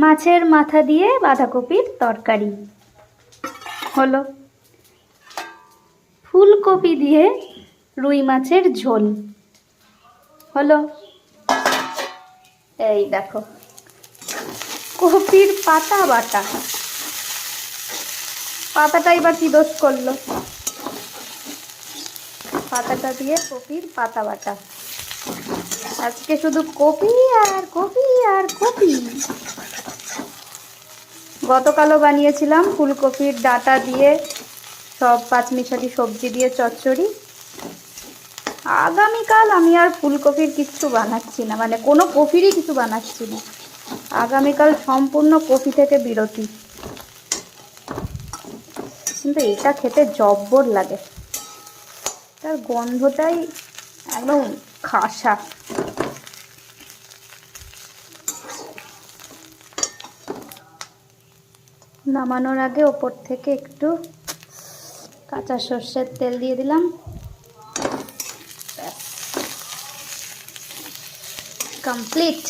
মাছের মাথা দিয়ে বাঁধাকপির তরকারি। হলো। ফুলকপি দিয়ে রুই মাছের ঝোল। হলো। এই দেখো। কপির পাতা বাটা। পাতাটা এবার কি দোষ করল? পাতাটা দিয়ে কপির পাতা বাটা। আজকে শুধু কপি আর কপি আর কপি। গতকালও বানিয়েছিলাম ফুলকপির ডাটা দিয়ে, সব পাঁচমিশালি সবজি দিয়ে চচ্চড়ি। আগামীকাল আমি আর ফুলকপির কিচ্ছু বানাচ্ছি না মানে কোনো কফিরই কিছু বানাচ্ছি না। আগামীকাল সম্পূর্ণ কপি থেকে বিরতি। কিন্তু এটা খেতে জব্বর লাগে। তার গন্ধটাই একদম খাসা। নামানোর আগে ওপর থেকে একটু কাঁচা সর্ষের তেল দিয়ে দিলাম। কমপ্লিট।